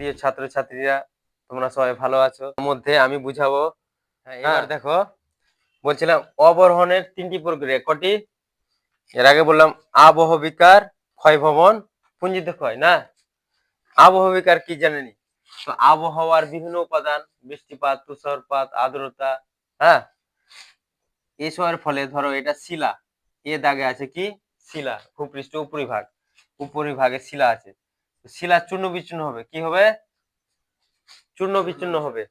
প্রিয় ছাত্রছাত্রীরা তোমরা সবাই ভালো আছো? মধ্যে আমি বুঝাবো। হ্যাঁ, এবার দেখো বলছিলাম অবরোহণের তিনটি প্রক্রিয়া কটি? এর আগে বললাম আবহ বিকার ক্ষয় ভবন পুঞ্জিত ক্ষয় না? আবহ বিকার কি জানেনি? তো আবহাওয়ার বিভিন্ন উপাদান বৃষ্টিপাত তুষারপাত আর্দ্রতা হ্যাঁ? এসবের ফলে ধরো এটা শিলা এ দাগে আছে কি? শিলা ভূপৃষ্ঠ উপরিভাগ উপরিভাগে শিলা আছে। শিলা চূর্ণ বিচূর্ণ হবে। কি হবে? চূর্ণ বিচূর্ণ হবে।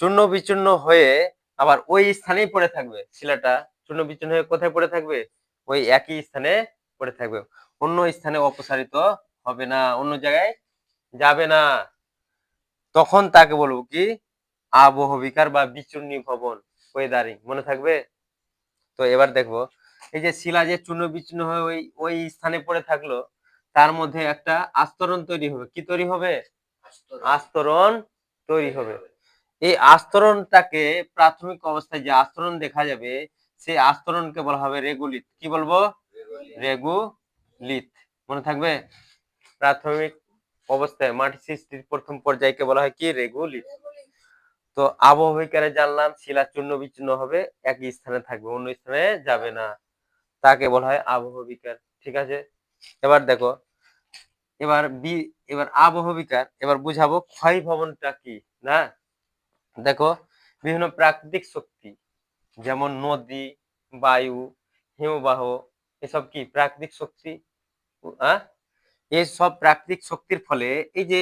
চূর্ণ বিচূর্ণ হয়ে আবার ওই স্থানেই পড়ে থাকবে শিলাটা। চূর্ণ বিচূর্ণ হয়ে কোথায় পড়ে থাকবে? ওই একই স্থানে পড়ে থাকবে। অন্য স্থানে অপসারিত হবে না, অন্য জায়গায় যাবে না। তখন তাকে বলব কি? আবহবিকার বা বিচূর্ণী ভবন, ওয়েদারিং, মনে থাকবে? তো এবার দেখব, এই যে শিলা যে চূর্ণ বিচূর্ণ হয়ে ওই ওই স্থানে পড়ে থাকল তার মধ্যে একটা আস্তরণ তৈরি হবে। কি তৈরি হবে? আস্তরণ। তৈরি হবে। এই আস্তরণটাকে প্রাথমিক অবস্থায় যে আস্তরণ দেখা যাবে সেই আস্তরণকে বলা হবে রেগুলিত। কি বলব? রেগুলিত। মনে থাকবে? প্রাথমিক অবস্থায় মাটি সৃষ্টির প্রথম পর্যায়কে বলা হয় কি? রেগুলিত। তো আবহবিকারে জানলাম শিলা চূর্ণ বিচূর্ণ হবে একই স্থানে থাকবে অন্য স্থানে যাবে না। তাকে বলা হয় আবহবিকার ঠিক আছে? এবার দেখো, এবার বি, এবার আবহবিকার, এবার বুঝাবো ক্ষয় ভবনটা কি, না? দেখো, বিভিন্ন প্রাকৃতিক শক্তি, যেমন নদী, বায়ু, হিমবাহ, এসব কি প্রাকৃতিক শক্তি? এই সব প্রাকৃতিক শক্তির ফলে এই যে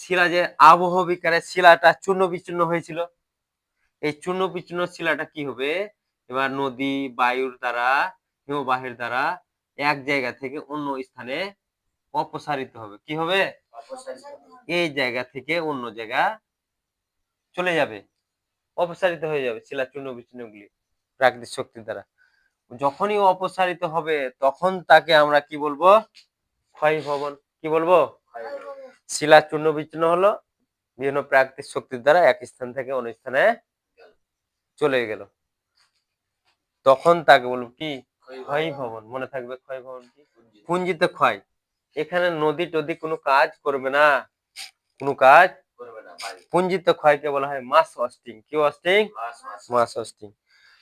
শিলা, যে আবহ বিকারে শিলাটা চূর্ণ বিচূর্ণ হয়েছিল, এই চূর্ণ বিচূর্ণ শিলাটা কি হবে? এবার নদী, বায়ুর দ্বারা, হিমবাহের দ্বারা এক জায়গা থেকে অন্য স্থানে অপসারিত হবে। কি হবে? এই জায়গা থেকে অন্য জায়গা চলে যাবে। অপসারিত হয়ে যাবে শিলা চূর্ণ বিচূর্ণ গুলি প্রাকৃতিক শক্তির দ্বারা। যখনই অপসারিত হবে তখন তাকে আমরা কি বলব? ক্ষয় ভবন। কি বলব? শিলা চূর্ণ বিচূর্ণ হলো বিভিন্ন প্রাকৃতিক শক্তির দ্বারা এক স্থান থেকে অন্য স্থানে চলে গেল। তখন তাকে বলব কি? ক্ষয় ভবন মনে থাকবে ক্ষয় ভবন কি পুঞ্জিত ক্ষয়। এখানে নদী টদি কোনো কাজ করবে না। কোনো কাজ পুঞ্জিত ক্ষয়কে বলা হয় মাস অস্টিং কি অস্টিং মাস অস্টিং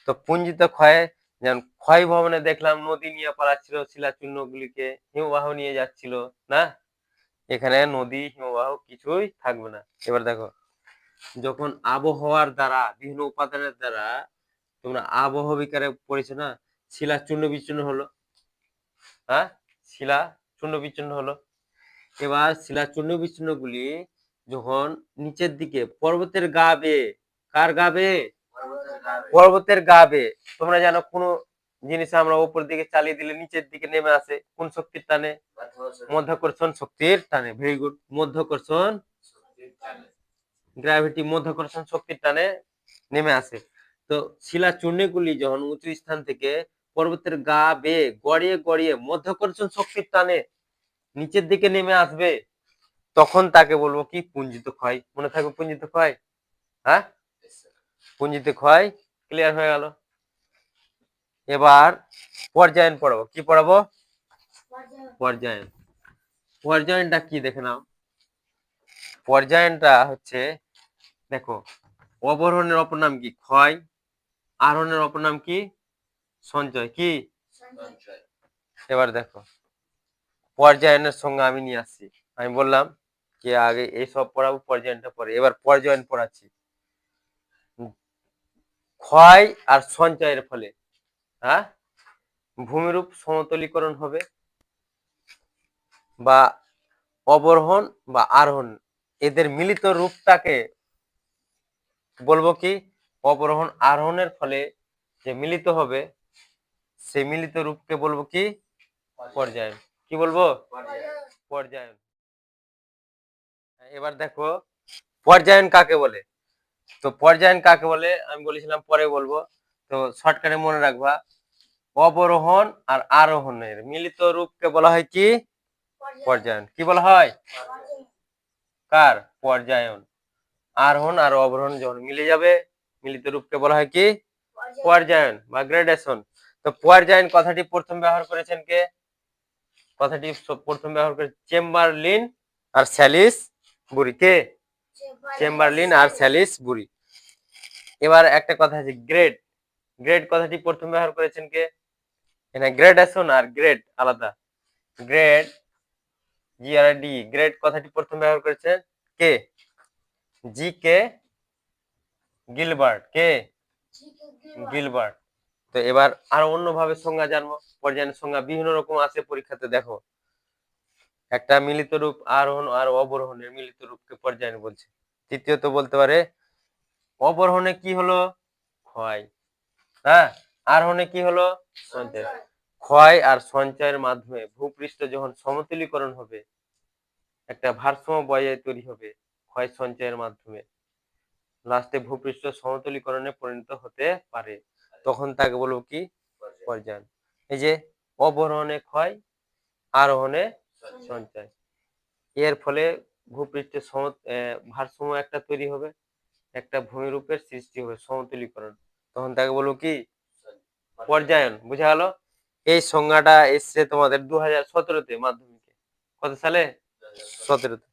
তো পুঞ্জিত ক্ষয় যেমন ক্ষয় ভবনে দেখলাম নদী নিয়ে পালাচ্ছিল শিলাচূর্ণ গুলিকে হিমবাহ নিয়ে যাচ্ছিল না? এখানে নদী হিমবাহ কিছুই থাকবে না। এবার দেখো যখন আবহাওয়ার দ্বারা বিভিন্ন উপাদানের দ্বারা তোমরা আবহাওয়া বিকারে পড়েছো না শিলা চূর্ণ বিচূর্ণ হলো। হ্যাঁ? শিলা চূর্ণ বিচূর্ণ হলো। এবার শিলা চূর্ণ বিচূর্ণ গুলি যখন নিচের দিকে, পর্বতের গা কার গা পর্বতের গা তোমরা জানো কোনো জিনিস আমরা উপর দিকে চালিয়ে দিলে নিচের দিকে নেমে আসে। কোন শক্তির টানে? মধ্যাকর্ষণ শক্তির টানে। ভেরি গুড মধ্যাকর্ষণ গ্র্যাভিটি মধ্যাকর্ষণ শক্তির টানে নেমে আসে। তো শিলা চূর্ণগুলি যখন উঁচু স্থান থেকে পর্বতের গা বেয়ে গড়িয়ে গড়িয়ে মধ্যাকর্ষণ শক্তির টানে, নিচের দিকে নেমে আসবে, তখন তাকে বলব কি? পুঞ্জিত ক্ষয়। মনে থাকবে পুঞ্জিত ক্ষয়? হ্যাঁ? পুঞ্জিত ক্ষয়। ক্লিয়ার হয়ে গেল। এবার পর্যায়ন পড়াবো। কি পড়াবো? পর্যায়ন। পর্যায়নটা কি? দেখে নাও। পর্যায়নটা হচ্ছে, দেখো, অবরোহণের অপর নাম কি? ক্ষয়। আরোহণের অপর নাম কি? সঞ্চয় কি? এবার দেখো পর্যায়নের সঙ্গে আমি নিয়ে আসছি। আমি বললাম যে আগে এইসব পড়াবো পর্যায়নটা পরে। এবার পর্যায়ন পড়াচ্ছি। ক্ষয় আর সঞ্চয়ের ফলে হ্যাঁ? ভূমিরূপ সমতলীকরণ হবে বা অবরোহণ বা আরোহণ। এদের মিলিত রূপটাকে বলব কি? অবরোহণ আরোহণের ফলে যে মিলিত হবে সেই মিলিত রূপকে বলব কি? পর্যায়ন কি বলব? পর্যায়ন এবার দেখো পর্যায়ন কাকে বলে? তো পর্যায়ন কাকে বলে? আমি বলেছিলাম পরে বলব। তো শর্টকাটে মনে রাখবা অবরোহণ আর আরোহণের মিলিত রূপকে বলা হয় কি? পর্যায়ন। কি বলা হয়? কার? পর্যায়ন। আরোহণ আর অবরোহণ যখন মিলে যাবে মিলিত রূপকে বলা হয় কি? পর্যায়ন। বা গ্রেডেশন তো পোয়ার পর্যায়ন কথাটি প্রথম ব্যবহার করেছেন কে? কথাটি প্রথম ব্যবহার করে চেম্বারলিন আর স্যালিস বুড়ি কে? চেম্বারলিন। আর স্যালিস বুড়ি। এবার একটা কথা আছে গ্রেড গ্রেড কথাটি প্রথম ব্যবহার করেছেন কে? এখানে গ্রেডেশন আর গ্রেড আলাদা। গ্রেড জি আর ডি গ্রেড কথাটি প্রথম ব্যবহার করেছেন কে? জি কে? গিলবার্ট কে? গিলবার্ট। তো এবার আরও অন্যভাবে সংজ্ঞা জানব, পর্যায়ের সংজ্ঞা বিভিন্ন রকম আছে পরীক্ষাতে, দেখো। একটা মিলিত রূপ আরোহণ আর অবরোহণের মিলিত রূপকে পর্যায়ন বলছে। তৃতীয়ত বলতে পারে, অবরোহণে কি হলো? ক্ষয়। হ্যাঁ আরোহণে কি হলো? সঞ্চয় ক্ষয় আর সঞ্চয়ের মাধ্যমে ভূপৃষ্ঠ যখন সমতুলীকরণ হবে, একটা ভারসাম্য বজায় তৈরি হবে ক্ষয় সঞ্চয়ের মাধ্যমে। লাস্টে ভূপৃষ্ঠ সমতুলীকরণে পরিণত হতে পারে। তখন তাকে বলব কি? পর্যায়ন এই যে অবরোহণে ক্ষয়, আরোহণে সঞ্চয়। এর ফলে ভূপৃষ্ঠে সম ভারসাম্য একটা তৈরি হবে, একটা ভূমিরূপের সৃষ্টি হবে সমতুলীকরণ তখন তাকে বলব কি? পর্যায়ন। বুঝা গেল? এই সংজ্ঞাটা এসছে তোমাদের দু হাজার সতেরোতে মাধ্যমিকে। কত সালে? সতেরোতে।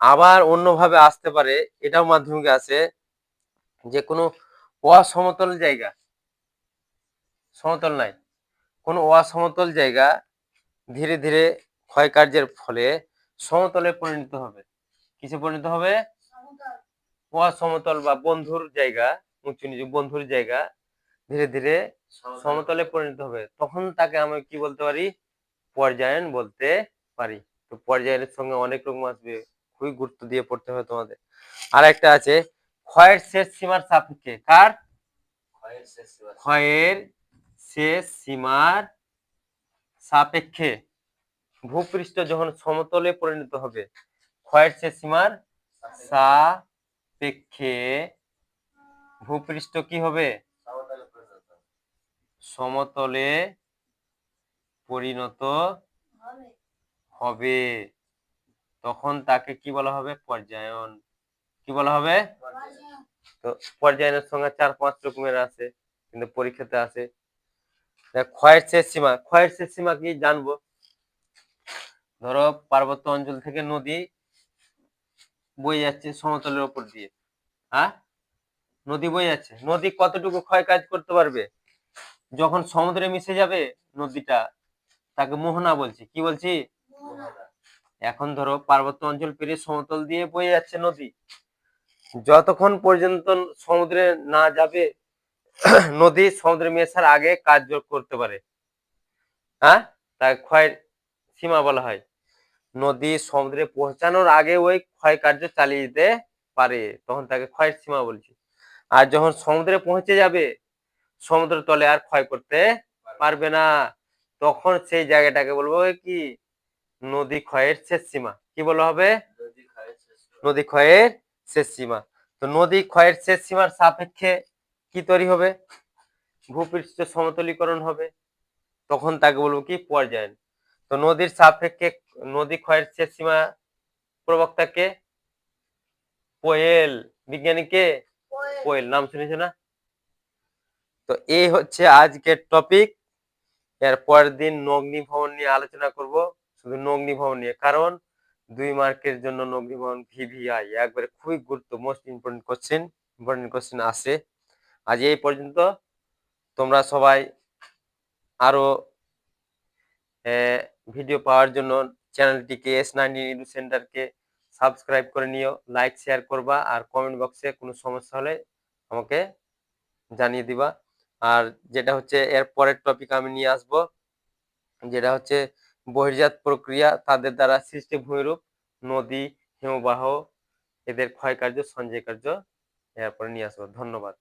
আবার অন্যভাবে আসতে পারে, এটাও মাধ্যমিকে আছে, যে কোনো অসমতল জায়গা সমতল নাই। কোনো অসমতল জায়গা ধীরে ধীরে ক্ষয়কার্যের ফলে সমতলে পরিণত হবে। কিসে পরিণত হবে? অসমতল বা বন্ধুর জায়গা উঁচু নিচু বন্ধুর জায়গা ধীরে ধীরে সমতলে পরিণত হবে। তখন তাকে আমি কি বলতে পারি? পর্যায়ন বলতে পারি। তো পর্যায়নের সঙ্গে অনেক রকম আসবে। খুবই গুরুত্ব দিয়ে পড়তে হবে তোমাদের। আর একটা আছে ক্ষয়ের শেষ সীমার সাপেক্ষে কার? ক্ষয়ের শেষ সীমার সাপেক্ষে ভূপৃষ্ঠ যখন সমতলে পরিণত হবে ক্ষয়ের শেষ সীমার সাপেক্ষে ভূপৃষ্ঠ কি হবে? সমতলে পরিণত হবে। তখন তাকে কি বলা হবে? পর্যায়ন। কি বলা হবে? তো পর্যায়নের সংখ্যা চার পাঁচ রকমের আছে কিন্তু পরীক্ষাতে আছে। ক্ষয়ের শেষ সীমা, ক্ষয়ের শেষ সীমা কি জানব? ধরো পার্বত্য অঞ্চল থেকে নদী বয়ে যাচ্ছে সমতলের উপর দিয়ে। হ্যাঁ? নদী বয়ে যাচ্ছে। নদী কতটুকু ক্ষয় কাজ করতে পারবে? যখন সমুদ্রে মিশে যাবে নদীটা, তাকে মোহনা বলছি। কি বলছি? এখন ধরো পার্বত্য অঞ্চল পেরিয়ে সমতল দিয়ে বয়ে যাচ্ছে নদী। যতক্ষণ পর্যন্ত সমুদ্রে না যাবে নদী সমুদ্রে মেশার আগে কাজ করতে পারে। হ্যাঁ? তাকে ক্ষয়ের সীমা বলা হয়। নদী সমুদ্রে পৌঁছানোর আগে ওই ক্ষয় কার্য চালিয়ে যেতে পারে তখন তাকে ক্ষয়ের সীমা বলছি। আর যখন সমুদ্রে পৌঁছে যাবে সমুদ্র তলে আর ক্ষয় করতে পারবে না তখন সেই জায়গাটাকে বলব কি? নদী ক্ষয়ের শেষ সীমা। কি বলা হবে? নদী ক্ষয়ের শেষ সীমা। তো নদী ক্ষয়ের শেষ সীমার সাপেক্ষে কি তৈরি হবে? ভূপৃষ্ঠ সমতলীকরণ হবে। তখন তাকে বলব কি? পর্যায়ন। তো নদীর সাপেক্ষে নদী ক্ষয়ের শেষ সীমা প্রবক্তাকে পোয়েল। বিজ্ঞানীকে পোয়েল। নাম শুনেছো না? তো এই হচ্ছে আজকের টপিক। এর পরের দিন নগ্নি ভবন নিয়ে আলোচনা করব। শুধু নগ্নি ভবন নিয়ে কারণ দুই মার্কের জন্য নগ্নি ভবন ভিভিআই। একবারে খুবই গুরুত্ব most important question important question আসে আজ এই পর্যন্ত। তোমরা সবাই আরও ভিডিও পাওয়ার জন্য চ্যানেলটিকে এস নাইন ইডু সেন্টারকে সাবস্ক্রাইব করে নিও লাইক শেয়ার করবা আর কমেন্ট বক্সে কোনো সমস্যা হলে আমাকে জানিয়ে দিবা। আর যেটা হচ্ছে এর পরের টপিক আমি নিয়ে আসব, যেটা হচ্ছে বহির্জাত প্রক্রিয়া, তাদের দ্বারা সৃষ্টি ভূমিরূপ, নদী, হিমবাহ, এদের ক্ষয় কার্য সঞ্চয় কার্য এরপরে নিয়ে আসব। ধন্যবাদ।